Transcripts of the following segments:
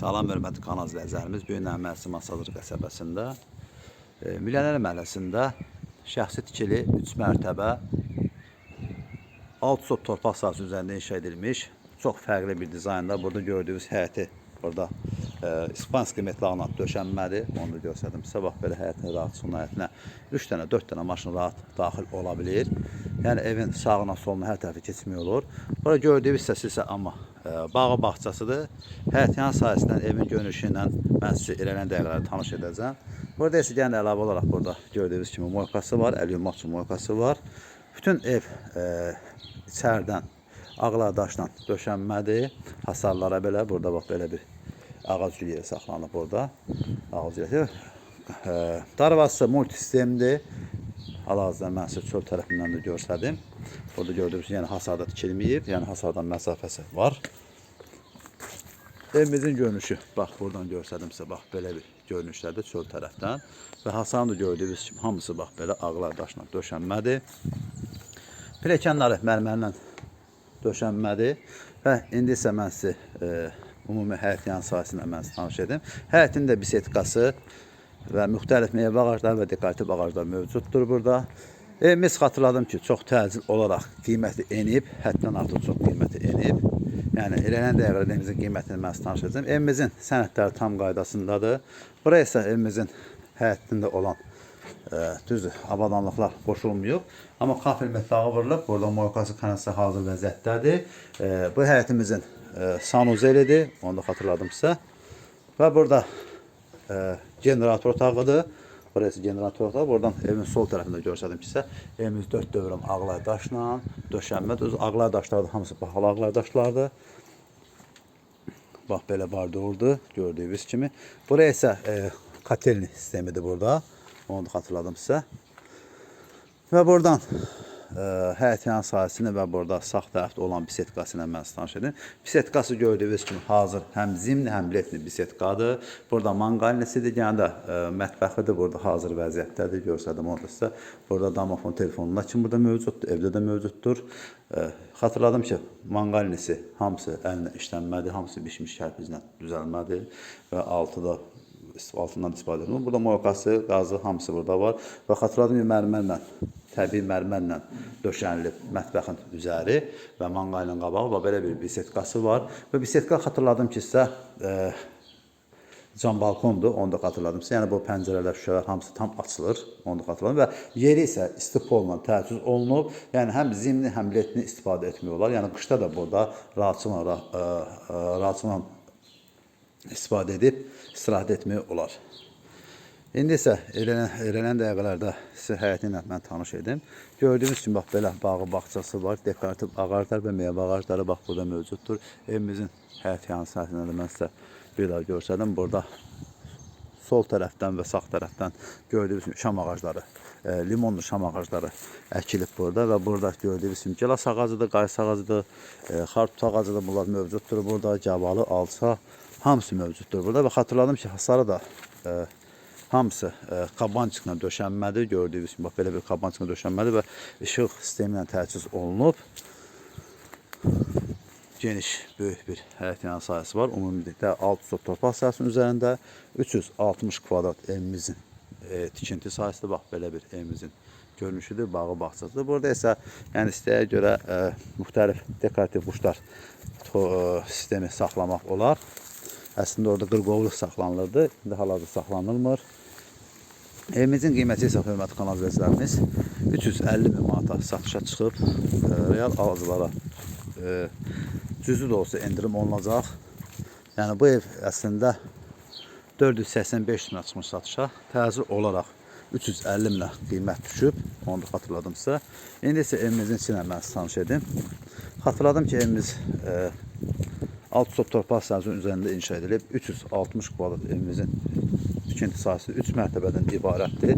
Salam hörmətli kanal izləyicilərimiz. Bu gün Məhəmməd Masadır qəsəbəsində e, Milyoner məhəlləsində şəxsi tikili 3 mərtəbə 6 sot torpaq sahəsi üzərində inşa edilmiş çox fərqli bir dizaynda. Burada gördüyünüz həyəti burada e, İspanski metallarla döşənmədir. Onu da göstərdim. Bax belə həyətin rahatsızlığının həyətinə 3 dənə, 4 dənə maşın rahat daxil ola bilər. Yəni evin sağına, soluna hər tərəfi keçmək olur. Burada gördüyünüz hissəsi isə amma e, bağı bağçasıdır. Həyətyan sayəsindən evin görünüşü ilə mən sizə irəliləyən dəqiqələrdə tanış edəcəm. Burada isə yəni əlavə olaraq burada gördüyünüz kimi moykası var, əlyumat moykası var. Bütün ev e, içəridən ağlar daşla döşənmədir. Hasarlara belə burada bax belə bir ağac gülləri saxlanıb burada. Ağac gülləri. E, darvazası multisistemdir. Hal-hazırda mən sizə çöl tərəfindən də göstərdim. Burada gördüyünüz yəni hasarda tikilməyib, yəni hasardan məsafəsi var. Evimizin görünüşü, bax buradan göstərdim sizə, bax belə bir görünüşlərdə çöl tərəfdən və hasarın da gördüyünüz kimi hamısı bax belə ağlar daşla döşənmədir. Pilləkənləri mərmərlə döşənmədir və indi isə mən sizə e, ümumi həyət yan sahəsində mən sizə tanış edim. Həyətin də bisetkası və müxtəlif meyvə ağacları və dekorativ ağaclar mövcuddur burada. Evimiz xatırladım ki, çox təcil olaraq qiyməti enib, həddən artıq çox qiyməti enib. Yəni eləyən dəqiqədə evimizin qiymətini mən sizə edəcəm. Evimizin sənədləri tam qaydasındadır. Buraya isə evimizin həyətində olan e, düzdür, avadanlıqlar qoşulmuyor. Amma kafel mətbağı vurulub. Burada moykası kanası hazır vəziyyətdədir. E, bu həyətimizin e, sanuzelidir. Onu da xatırladım sizə. Və burada e, generator otağıdır. Burası generator otağı. Buradan evin sol tərəfində göstərdim ki, sizə evimiz 4 dövrəm ağlay daşla döşənmə. Öz ağlay daşları hamısı bahalı ağlay daşlardır. Bax belə var doğrudur gördüyünüz kimi. Buraya isə e, kotelni sistemidir burada. Onu da xatırladım sizə. Və buradan həyətyan sahəsini və burada sağ tərəfdə olan bisetkası ilə mən tanış edim. Bisetkası gördüyünüz kimi hazır həm zimli, həm letli bisetkadır. Burada manqalnisidir, yəni də mətbəxidir burada hazır vəziyyətdədir. Göstərdim onu da sizə. Burada damafon telefonunda kimi burada mövcuddur, evdə də mövcuddur. Xatırladım ki, manqalnisi hamısı əllə işlənmədir, hamısı bişmiş kərpiclə düzəlmədir və altı da altından istifadə edilir. Burada moykası, qazı hamısı burada var və xatırladım ki, mərmərlə, təbii mərmərlə döşənilib mətbəxin üzəri və manqalın qabağı və belə bir bisetkası var. Və bisetka xatırladım ki, sizə e, cam balkondur, onu da xatırladım sizə. Yəni bu pəncərələr, şüşələr hamısı tam açılır, onu da xatırladım və yeri isə isti polla təchiz olunub. Yəni həm zimni, həm letni istifadə etmək olar. Yəni qışda da burada rahatçılıqla ra, e, e, rahatçılıqla istifadə edib istirahət etmək olar. İndi isə elənən, elənən dəqiqələrdə sizə həyəti ilə mən tanış edim. Gördüyünüz kimi bax belə bağı bağçası var, dekorativ ağaclar və meyvə ağacları bax burada mövcuddur. Evimizin həyət yanı sahəsində də mən sizə bir daha göstərdim. Burada sol tərəfdən və sağ tərəfdən gördüyünüz kimi şam ağacları, e, limonlu şam ağacları əkilib burada və burada gördüyünüz kimi gilas ağacıdır, qaysı ağacıdır, e, xartut ağacıdır. Bunlar mövcuddur burada. Cavalı, alça hamısı mövcuddur burada və xatırladım ki, hasarı da e, hamısı e, qabançıqla döşənmədir. Gördüyünüz kimi bax belə bir qabançıqla döşənmədir və işıq sistemi ilə təchiz olunub. Geniş, böyük bir həyətyan sahəsi var. Ümumilikdə 600 torpaq sahəsinin üzərində 360 kvadrat evimizin e, tikinti sahəsidir. Bax belə bir evimizin görünüşüdür, bağı bağçasıdır. Burada isə yəni istəyə görə e, müxtəlif dekorativ quşlar to, e, sistemi saxlamaq olar. Əslində orada qırqovluq saxlanılırdı. İndi hal-hazırda saxlanılmır. Evimizin qiyməti isə hörmətli kanal izləyicilərimiz 350 min manata satışa çıxıb e, real alıcılara e, cüzü də olsa endirim olunacaq. Yəni bu ev əslində 485 minə çıxmış satışa. Təzir olaraq 350 minə qiymət düşüb. Onu da xatırladım sizə. İndi isə evimizin içinə mən sizə tanış edim. Xatırladım ki, evimiz e, alt sot torpaq sahəsinin üzərində inşa edilib. 360 kvadrat evimizin tikinti sahəsi 3 mərtəbədən ibarətdir.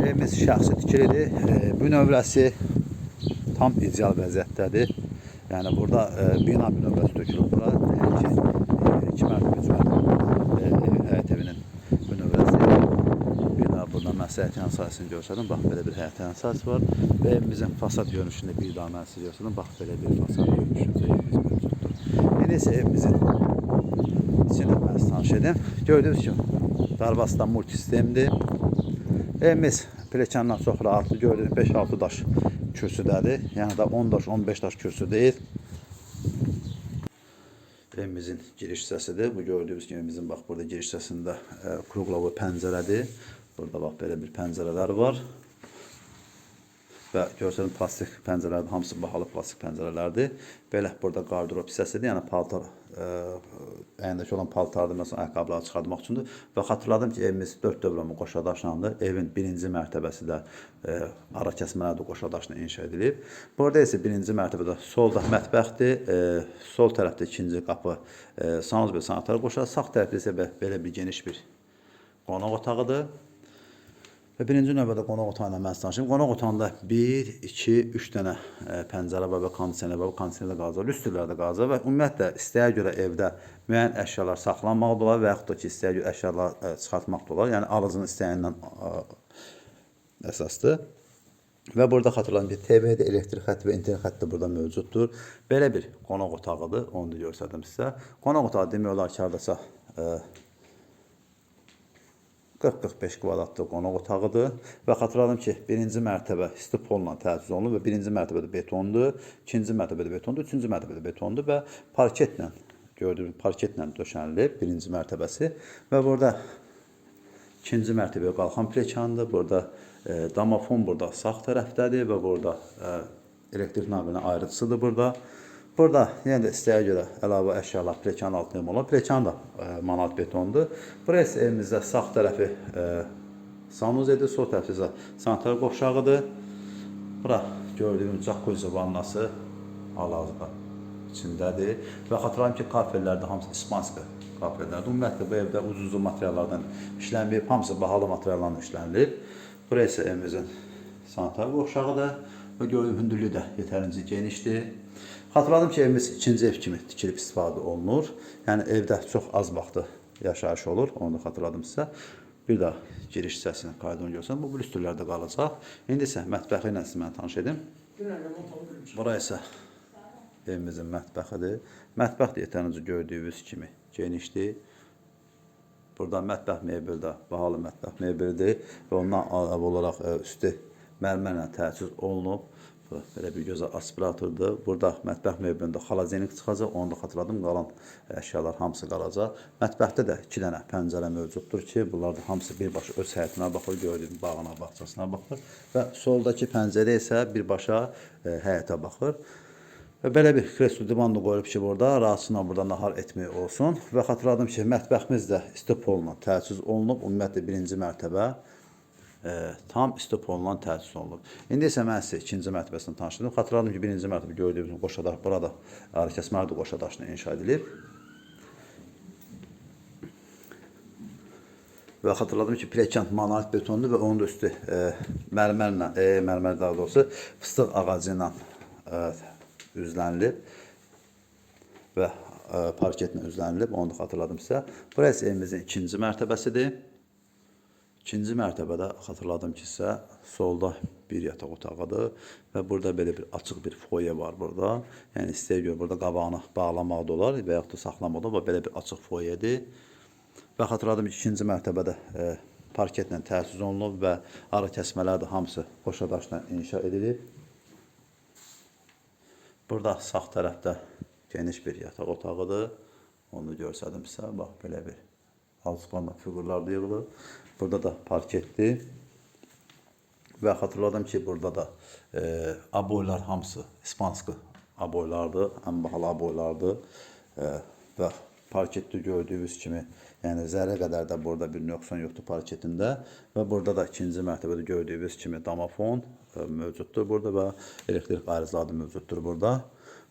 Evimiz şəxsi tikilidir. E, bu növrəsi tam ideal vəziyyətdədir. Yəni burada e, bina bir nömrəsi tökülüb bura. Yəni ki, e, iki mərtəbə, üç mərtəbə e, həyət evinin bu nömrəsi. Bir daha buradan mən sizə həyət sahəsini göstərdim. Bax belə bir həyət sahəsi var. Və evimizin fasad görünüşünü bir daha mən sizə göstərdim. Bax belə bir fasad görünüşündə evimiz mövcuddur. İndi isə evimizin edim. Gördüyünüz kimi Darbastan multi sistemdir. Evimiz pilləkəndən çox rahatlı gördüyünüz 5-6 daş kürsüdədir. Yəni də 10 daş, 15 daş kürsü deyil. Evimizin giriş hissəsidir. Bu gördüyünüz kimi bizim bax burada giriş hissəsində e, kruqlovlu pəncərədir. Burada bax belə bir pəncərələr var. Və görsənin plastik pəncərələrdir, hamısı bahalı plastik pəncərələrdir. Belə burada qardırop hissəsidir, yəni paltar ə, əyindəki olan paltardır, məsələn, ayaqqabıları çıxartmaq üçündür. Və xatırladım ki, evimiz 4 dövrəmli qoşa daşlandı. Evin birinci mərtəbəsi də ə, ara kəsmələrdə qoşa daşla inşa edilib. Burada isə birinci mərtəbədə solda mətbəxdir, ə, sol tərəfdə ikinci qapı ə, sanuz və sanitar qoşa, sağ tərəfdə isə belə bir geniş bir qonaq otağıdır. Və birinci növbədə qonaq otağına mən danışım. Qonaq otağında 1, 2, 3 dənə ə, pəncərə var və kondisioner var. Bu kondisioner də qalacaq, lüstrlər də qalacaq və ümumiyyətlə istəyə görə evdə müəyyən əşyalar saxlanmaq da olar və yaxud da ki, istəyə görə əşyalar ə, çıxartmaq da olar. Yəni alıcının istəyindən ə, əsasdır. Və burada xatırlayın ki, TV-də elektrik xətti və internet xətti burada mövcuddur. Belə bir qonaq otağıdır, onu da göstərdim sizə. Qonaq otağı demək olar ki, hardasa 40-45 kvadratlı qonaq otağıdır və xatırladım ki, birinci mərtəbə stipolla təchiz olunub və birinci mərtəbədə betondur, ikinci mərtəbədə betondur, üçüncü mərtəbədə betondur və parketlə gördüyünüz parketlə döşənilib birinci mərtəbəsi və burada ikinci mərtəbəyə qalxan pilləkəndir. Burada e, damafon burada sağ tərəfdədir və burada e, elektrik naqilinin ayrıcısıdır burada. Burada yenə də istəyə görə əlavə əşyalar pilləkənin altında olur. Pilləkən də e, manat betondur. İsə evimizdə sağ tərəfi e, sanuzedir, sol tərəfi isə sanitar qovşağıdır. Bura gördüyünüz jacuzzi vannası hal-hazırda içindədir. Və xatırlayım ki, kafellərdə hamısı ispanska kafellərdir. Ümumiyyətlə bu evdə ucuzlu materiallardan işlənməyib, hamısı bahalı materiallarla işlənilib. İsə evimizin sanitar qovşağıdır və gördüyüm hündürlüyü də yetərincə genişdir. Xatırladım ki, evimiz ikinci ev kimi tikilib istifadə olunur. Yəni evdə çox az vaxtı yaşayış olur, onu da xatırladım sizə. Bir də giriş hissəsini qaydını görsəm, bu blüstürlərdə qalacaq. İndi isə mətbəxi ilə sizi mən tanış edim. Bura isə evimizin mətbəxidir. Mətbəx də yetərincə gördüyünüz kimi genişdir. Burada mətbəx mebeli də bahalı mətbəx mebelidir və ondan əlavə olaraq ə, üstü mərmərlə təchiz olunub. Belə bir gözəl aspiratordur. Burada mətbəx mebelində xaladenik çıxacaq. Onu da xatırladım. Qalan əşyalar hamısı qalacaq. Mətbəxdə də 2 dənə pəncərə mövcuddur ki, bunlar da hamısı birbaşa öz həyətinə baxır, gördüyüm bağına, bağçasına baxır və soldakı pəncərə isə birbaşa ə, həyətə baxır. Və belə bir kreslo divan da qoyulub ki, burada rahatçılıqla burada nahar etmək olsun. Və xatırladım ki, mətbəximiz də istipolla təchiz olunub. Ümumiyyətlə birinci mərtəbə e, tam istipolla təchiz olunub. İndi isə mən sizə ikinci mərtəbəsini tanışdırdım. Xatırladım ki, birinci mərtəbə gördüyünüz qoşadaş burada arı kəsməli də qoşadaşla inşa edilib. Və xatırladım ki, pilləkən monolit betondur və onun da üstü e, mərmərlə, e, mərmər daha doğrusu fıstıq ağacı ilə e, üzlənilib və e, parketlə üzlənilib. Onu da xatırladım sizə. Burası evimizin ikinci mərtəbəsidir. İkinci mərtəbədə xatırladım ki, sizə solda bir yataq otağıdır və burada belə bir açıq bir foye var burada. Yəni istəyə görə burada qabağını bağlamaq da olar və yaxud da saxlamaq da. Belə bir açıq foyedir. Və xatırladım ki, ikinci mərtəbədə e, parketlə təchiz olunub və ara kəsmələr də hamısı qoşa daşla inşa edilib. Burada sağ tərəfdə geniş bir yataq otağıdır. Onu göstərdim sizə. Bax belə bir alçıqlarla fiqurlar da yığılıb. Burada da parketdir. Və xatırladım ki, burada da e, aboylar hamısı ispanskı aboylardır, ən bahalı aboylardır. E, və parketdə gördüyünüz kimi, yəni zərrə qədər də burada bir nöqsan yoxdur parketində və burada da ikinci mərtəbədə gördüyünüz kimi damafon e, mövcuddur burada və elektrik ayrıcıları da mövcuddur burada.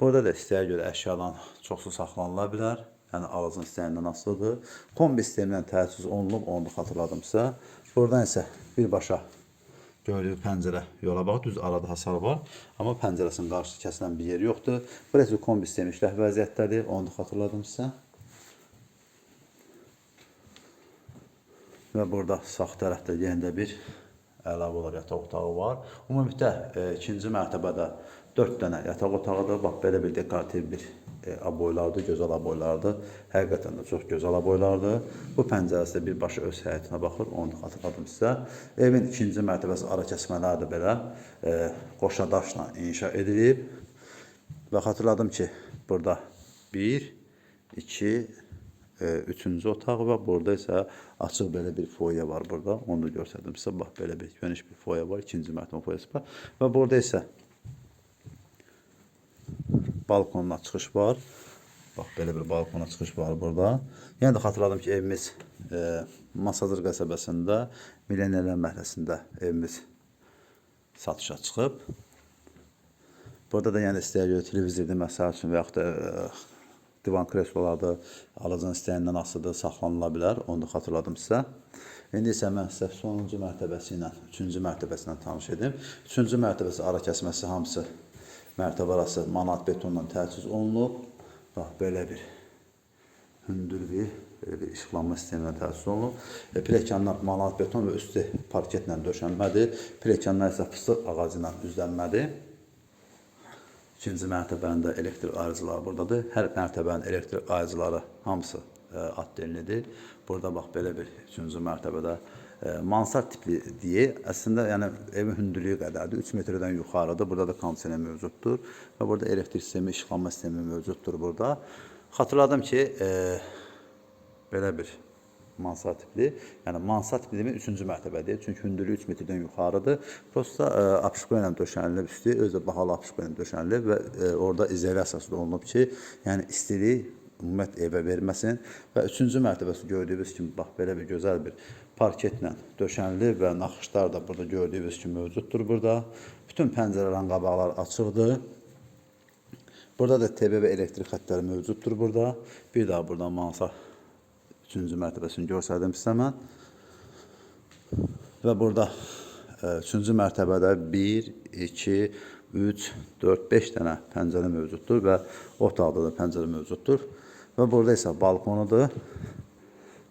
Burada da istəyə görə əşyadan çoxsu saxlanıla bilər. Yəni alıcının istəyindən asılıdır. Kombi sistemindən təchiz olunub, onu da xatırladım sizə. Buradan isə birbaşa gördüyü pəncərə yola bax, düz arada hasar var. Amma pəncərəsinin qarşısı kəsilən bir yeri yoxdur. Burası kombi sistemi işləh vəziyyətdədir. Onu da xatırladım sizə. Və burada sağ tərəfdə yenə də bir əlavə olaraq yataq otağı var. Ümumilikdə e, ikinci mərtəbədə 4 dənə yataq otağıdır. Bax belə bir dekorativ bir e, aboylardır, gözəl aboylardır. Həqiqətən də çox gözəl aboylardır. Bu pəncərəsi də birbaşa öz həyətinə baxır, onu da xatırladım sizə. Evin ikinci mərtəbəsi ara kəsmələri də belə e, qoşa inşa edilib. Və xatırladım ki, burada 1, 2, e, üçüncü otaq və burada isə açıq belə bir foyer var burada. Onu da göstərdim sizə. Bax belə bir geniş bir foyer var, ikinci mərtəbə foyersi var. Və burada isə balkonuna çıxış var. Bax belə bir balkona çıxış var burada. Yəni də xatırladım ki, evimiz e, Masazır qəsəbəsində Millennial məhəlləsində evimiz satışa çıxıb. Burada da yəni istəyə görə televizordur, məsəl üçün və yaxud da e, divan kreslolarda alıcının istəyindən asılıdır, saxlanıla bilər. Onu da xatırladım sizə. İndi isə mən sizə sonuncu mərtəbəsi ilə, üçüncü mərtəbəsi ilə tanış edim. Üçüncü mərtəbəsi ara kəsməsi hamısı mərtəbə manat betonla təchiz olunub. Bax belə bir hündür bir belə bir işıqlanma sisteminə təsis olunub. E, Pilləkənlər manat beton və üstü parketlə döşənmədir. Pilləkənlər isə fıstıq ağacı ilə üzlənmədir. İkinci mərtəbənin elektrik ayrıcıları buradadır. Hər mərtəbənin elektrik ayrıcıları hamısı e, atdelinidir. Burada bax belə bir üçüncü mərtəbədə e, mansard tipli deyə əslində yəni evin hündürlüyü qədərdir. 3 metrdən yuxarıdır. Burada da kondisioner mövcuddur və burada elektrik sistemi, işıqlanma sistemi mövcuddur burada. Xatırladım ki, e, belə bir mansard tipli. Yəni mansard tipli demək 3-cü mərtəbədir. Çünki hündürlüyü 3 metrdən yuxarıdır. Prosta ə, apışqa ilə döşənilib üstü, özü də bahalı apışqa ilə döşənilib və ə, orada izolyasiyası da olunub ki, yəni istilik ümumiyyətlə evə verməsin və 3-cü mərtəbəsi gördüyünüz kimi bax bir gözəl bir parketlə döşənilib və naxışlar da burada gördüyünüz kimi mövcuddur burada. Bütün pəncərələrin qabaqları açıqdır. Burada da TV və elektrik xəttləri mövcuddur burada. Bir daha buradan mansard üçüncü mərtəbəsini göstərdim sizə mən. Və burada e, üçüncü mərtəbədə 1, 2, 3, 4, 5 dənə pəncərə mövcuddur və otaqda da pəncərə mövcuddur. Və burada isə balkonudur.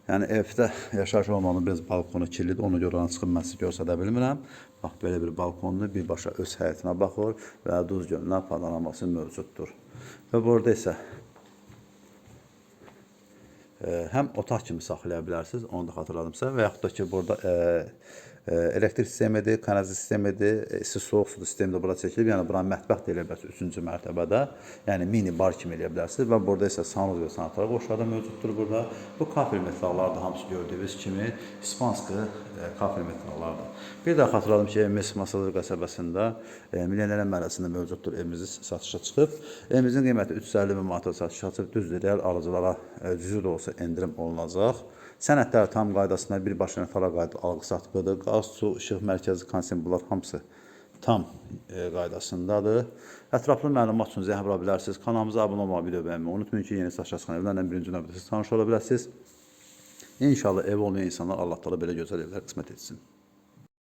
Yəni evdə yaşayış olmanın biraz balkonu killidir. Ona görə ona çıxıb mən göstərə bilmirəm. Bax belə bir balkondur. Birbaşa öz həyətinə baxır və Duz gölünə panoraması mövcuddur. Və burada isə e, həm otaq kimi saxlaya bilərsiniz, onu da xatırladım sizə və yaxud da ki, burada e, e, elektrik sistemidir, kanalizasiya sistemidir, e, isti soyuq su sistemi də bura çəkilib. Yəni bura mətbəx də elə bilərsiniz 3-cü mərtəbədə. Yəni mini bar kimi eləyə bilərsiniz və burada isə sanuz və sanitar qoşuları da mövcuddur burada. Bu kafel metallar da hamısı gördüyünüz kimi ispanskı e, kafel metallardır. Bir daha xatırladım ki, evimiz Masadır qəsəbəsində e, Milyonerlər məhəlləsində mövcuddur. Evimiz satışa çıxıb. Evimizin qiyməti 350 min manata satışa çıxıb. Düzdür, real alıcılara cüzi də olsa endirim olunacaq. Sənədlər tam qaydasında birbaşa notara qayda alğı satqıdır. Qaz, su, işıq mərkəzi, konsen bunlar hamısı tam e, qaydasındadır. Ətraflı məlumat üçün zəng vura bilərsiniz. Kanalımıza abunə olmağı, video bəyənməyi unutmayın ki, yeni açılan evlərlə birinci növbədə siz tanış ola biləsiniz. İnşallah ev olmayan insanlar Allah təala belə gözəl evlər qismət etsin.